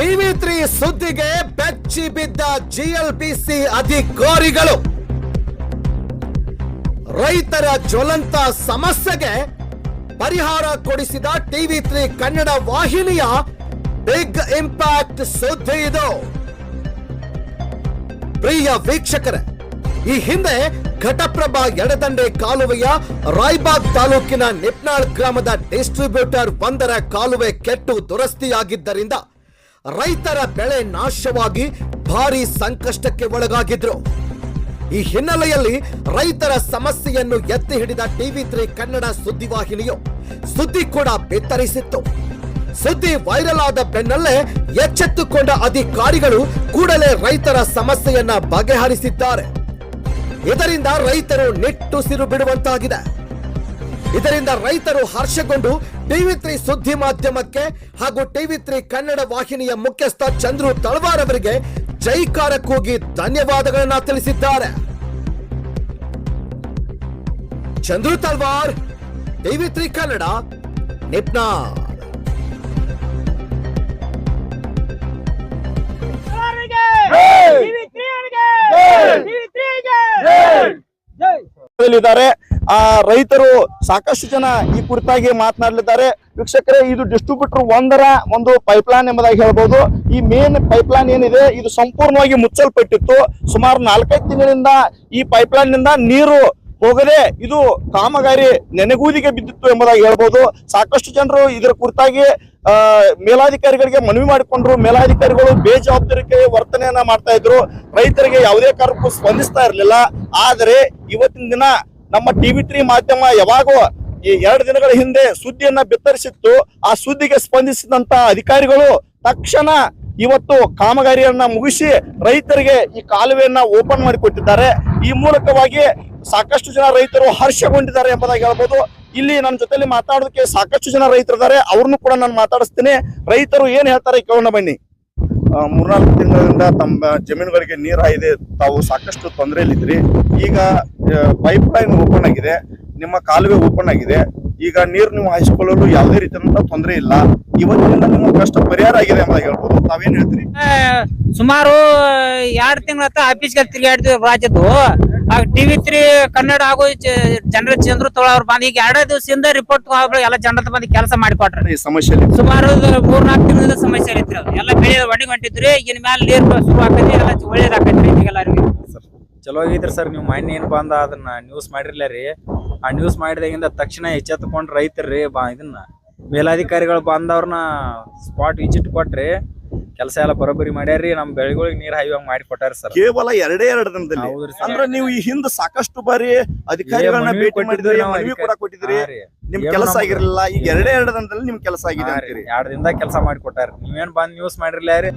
TV three ಸುದ್ದಿಗೆ ಬೆಚ್ಚಿ ಬಿದ್ದ ಜಿಎಲ್ಬಿಸಿ ಅಧಿಕಾರಿಗಳು. ರೈತರ ಜ್ವಲಂತ ಸಮಸ್ಯೆಗೆ ಪರಿಹಾರ ಕೊಡಿಸಿದ ಟಿವಿ ತ್ರೀ ಕನ್ನಡ ವಾಹಿನಿಯ ಬಿಗ್ ಇಂಪ್ಯಾಕ್ಟ್ ಸುದ್ದಿ ಇದು. ಪ್ರಿಯ ವೀಕ್ಷಕರೇ, ಈ ಹಿಂದೆ ಘಟಪ್ರಭಾ ಎಡದಂಡೆ ಕಾಲುವೆಯ ರಾಯ್ಬಾಗ್ ತಾಲೂಕಿನ ನಿಪ್ನಾಳ್ ಗ್ರಾಮದ ಡಿಸ್ಟ್ರಿಬ್ಯೂಟರ್ ಒಂದರ ಕಾಲುವೆ ಕೆಟ್ಟು ದುರಸ್ತಿಯಾಗಿದ್ದರಿಂದ ರೈತರ ಬೆಳೆ ನಾಶವಾಗಿ ಭಾರಿ ಸಂಕಷ್ಟಕ್ಕೆ ಒಳಗಾಗಿದ್ರು. ಈ ಹಿನ್ನೆಲೆಯಲ್ಲಿ ರೈತರ ಸಮಸ್ಯೆಯನ್ನು ಎತ್ತಿ ಹಿಡಿದ ಟಿವಿ ತ್ರೀ ಕನ್ನಡ ಸುದ್ದಿವಾಹಿನಿಯು ಸುದ್ದಿ ಕೂಡ ಬಿತ್ತರಿಸಿತ್ತು. ಸುದ್ದಿ ವೈರಲ್ ಆದ ಬೆನ್ನಲ್ಲೇ ಎಚ್ಚೆತ್ತುಕೊಂಡ ಅಧಿಕಾರಿಗಳು ಕೂಡಲೇ ರೈತರ ಸಮಸ್ಯೆಯನ್ನ ಬಗೆಹರಿಸಿದ್ದಾರೆ. ಇದರಿಂದ ರೈತರು ನಿಟ್ಟುಸಿರು ಬಿಡುವಂತಾಗಿದೆ. ಇದರಿಂದ ರೈತರು ಹರ್ಷಗೊಂಡು ಟಿವಿ ತ್ರೀ ಸುದ್ದಿ ಮಾಧ್ಯಮಕ್ಕೆ ಹಾಗೂ ಟಿವಿ ತ್ರೀ ಕನ್ನಡ ವಾಹಿನಿಯ ಮುಖ್ಯಸ್ಥ ಚಂದ್ರು ತಳವಾರ್ ಅವರಿಗೆ ಜೈಕಾರ ಕೂಗಿ ಧನ್ಯವಾದಗಳನ್ನ ತಿಳಿಸಿದ್ದಾರೆ. ಚಂದ್ರು ತಲ್ವಾರ್ ಟಿವಿ ತ್ರೀ ಕನ್ನಡ ನಿಪ್ನಾ. ಇದ್ದಾರೆ ಆ, ರೈತರು ಸಾಕಷ್ಟು ಜನ ಈ ಕುರಿತಾಗಿ ಮಾತನಾಡಲಿದ್ದಾರೆ. ವೀಕ್ಷಕರೇ, ಇದು ಡಿಸ್ಟ್ರಿಬ್ಯೂಟರ್ ಒಂದರ ಒಂದು ಪೈಪ್ಲೈನ್ ಎಂಬುದಾಗಿ ಹೇಳ್ಬೋದು. ಈ ಮೇನ್ ಪೈಪ್ಲೈನ್ ಏನಿದೆ, ಇದು ಸಂಪೂರ್ಣವಾಗಿ ಮುಚ್ಚಲ್ಪಟ್ಟಿತ್ತು. ಸುಮಾರು ನಾಲ್ಕೈದು ತಿಂಗಳಿಂದ ಈ ಪೈಪ್ಲೈನ್ನಿಂದ ನೀರು ಹೋಗದೆ ಇದು ಕಾಮಗಾರಿ ನೆನೆಗೂದಿಗೆ ಬಿದ್ದಿತ್ತು ಎಂಬುದಾಗಿ ಹೇಳ್ಬೋದು. ಸಾಕಷ್ಟು ಜನರು ಇದರ ಕುರಿತಾಗಿ, ಆ, ಮೇಲಾಧಿಕಾರಿಗಳಿಗೆ ಮನವಿ ಮಾಡಿಕೊಂಡ್ರು. ಮೇಲಾಧಿಕಾರಿಗಳು ಬೇಜವಾಬ್ದಾರಿಕೆ ವರ್ತನೆಯನ್ನ ಮಾಡ್ತಾ ಇದ್ರು. ರೈತರಿಗೆ ಯಾವುದೇ ಕಾರಣಕ್ಕೂ ಸ್ಪಂದಿಸ್ತಾ ಇರಲಿಲ್ಲ. ಆದರೆ, ಇವತ್ತಿನ ದಿನ ನಮ್ಮ ಟಿವಿ ತ್ರೀ ಮಾಧ್ಯಮ ಯಾವಾಗೋ ಈ ಎರಡು ದಿನಗಳ ಹಿಂದೆ ಸುದ್ದಿಯನ್ನ ಬಿತ್ತರಿಸಿತ್ತು. ಆ ಸುದ್ದಿಗೆ ಸ್ಪಂದಿಸಿದಂತ ಅಧಿಕಾರಿಗಳು ತಕ್ಷಣ ಇವತ್ತು ಕಾಮಗಾರಿಯನ್ನ ಮುಗಿಸಿ ರೈತರಿಗೆ ಈ ಕಾಲುವೆಯನ್ನ ಓಪನ್ ಮಾಡಿಕೊಟ್ಟಿದ್ದಾರೆ. ಈ ಮೂಲಕವಾಗಿ ಸಾಕಷ್ಟು ಜನ ರೈತರು ಹರ್ಷಗೊಂಡಿದ್ದಾರೆ ಎಂಬುದಾಗಿ ಹೇಳ್ಬೋದು. ಇಲ್ಲಿ ನನ್ನ ಜೊತೆಲಿ ಮಾತಾಡೋದಕ್ಕೆ ಸಾಕಷ್ಟು ಜನ ರೈತರಿದ್ದಾರೆ. ಅವ್ರನ್ನು ಕೂಡ ನಾನು ಮಾತಾಡಿಸ್ತೀನಿ. ರೈತರು ಏನ್ ಹೇಳ್ತಾರೆ ಕೇಳೋಣ ಬನ್ನಿ. ಮೂರ್ನಾಲ್ಕು ತಿಂಗಳಿಂದ ತಮ್ಮ ಜಮೀನುಗಳಿಗೆ ನೀರು ಹಾಯ್ದೆ ತಾವು ಸಾಕಷ್ಟು ತೊಂದರೆಯಲ್ಲಿದ್ರಿ ಈಗ ಪೈಪ್ ಲೈನ್ ಓಪನ್ ಆಗಿದೆ. ನಿಮ್ಮ ಕಾಲುವೆ ಓಪನ್ ಆಗಿದೆ. ಈಗ ನೀರು ನೀವು ಹಾಯಿಸಿಕೊಳ್ಳಲು ಯಾವುದೇ ರೀತಿಯಾದಂತಹ ತೊಂದರೆ ಇಲ್ಲ. ಇವತ್ತಿನಿಂದ ನಿಮ್ಮ ಕಷ್ಟ ಪರಿಹಾರ ಆಗಿದೆ ಅಂತ ಹೇಳ್ಬೋದು. ತಾವೇನ್ ಹೇಳ್ತೀರಿ? ಸುಮಾರು ಎರಡ್ ತಿಂಗಳ ಆಫೀಸ್ಗೆ ತಿರುಗಾಡ್ತೀವಿ ರಾಜ್ಯದ್ದು. ಆಗ ಟಿವಿ ತ್ರೀ ಕನ್ನಡ ಹಾಗೂ ಜನರ ಚಂದ್ರ ತೊಳ ಅವ್ರು ಬಂದ್ ಈಗ ಎರಡೇ ದಿವಸದಿಂದ ರಿಪೋರ್ಟ್ ಎಲ್ಲ ಜನರ ಬಂದು ಕೆಲಸ ಮಾಡಿಕೊಟ್ರಿ. ಸಮಸ್ಯೆ ಸಮಸ್ಯೆಯಲ್ಲಿ ಸುಮಾರು ಮೂರ್ ನಾಲ್ಕು ತಿಂಗಳಿಂದ ಸಮಸ್ಯೆ ಐತ್ರಿ ಅದು ಎಲ್ಲ ಬೆಳೆ ಒಣಗಿ ಹೊಂಟಿದ್ರಿ ಈಗಿನ ಮೇಲೆ ನೀರ್ ಶುರು ಆಕೈತಿ ಎಲ್ಲ ಒಳ್ಳೇದಾಕೈತ್ರಿ ಈಗೆಲ್ಲರಿಗೂ. ಚಲೋ ಆಗಿದ್ರಿ ಸರ್ ನೀವು ಮೊನ್ನೆ ಏನ್ ಬಂದ ಅದನ್ನ ನ್ಯೂಸ್ ಮಾಡಿರ್ಲ ರೀ. ಆ ನ್ಯೂಸ್ ಮಾಡಿದಾಗಿಂದ ತಕ್ಷಣ ಎಚ್ಚೆತ್ಕೊಂಡು ರೈತರ್ರಿ ಬಾ ಇದನ್ನ. ಮೇಲಾಧಿಕಾರಿಗಳು ಬಂದವ್ರನ್ನ ಸ್ಪಾಟ್ ವಿಜಿಟ್ ಕೊಟ್ರಿ ಕೆಲಸ ಎಲ್ಲ ಬರೋಬ್ಬರಿ ಮಾಡ್ಯಾರ್ರಿ ನಮ್ ಬೆಳೆಗಳಿಗೆ ನೀರ್ ಹಾಯುವಂಗ್ ಮಾಡಿ ಕೊಟ್ಟಾರ ಸರ್. ಕೇವಲ ಎರಡೇ ಎರಡು ದಿನದಲ್ಲಿ. ಹೌದ್ರಿ sir. ಅಂದ್ರೆ ನೀವು ಈ ಹಿಂದೆ ಸಾಕಷ್ಟು ಬಾರಿ ಅಧಿಕಾರಿಗಳನ್ನ ಮನವಿ ಭೇಟಿ ಕೊಟ್ಟಿದ್ವಿ ಮಾಡಿದ್ರಿ ನಾವು ಮನವಿ ಕೂಡ ಅಧಿಕಾರಿ- ಕೊಟ್ಟಿದ್ರಿ. ಹಾ ರೀ. ನಿಮ್ ಏನೋ ಕೆಲಸ ಆಗಿರಲಿಲ್ಲ ಈಗ ಎರಡೇ ಎರಡು ದಿನದಲ್ಲಿ ನಿಮ್ ಕೆಲಸ ಆಗಿದೆ. ಅಂತೀರಿ. ಎರಡ್ ದಿನದಾಗ ಕೆಲಸ ಮಾಡಿ ಕೊಟ್ಟಾರ. ನೀವೇನ್ ಬಂದ್ ನ್ಯೂಸ್ ಮಾಡಿರ್ಲ ರೀ?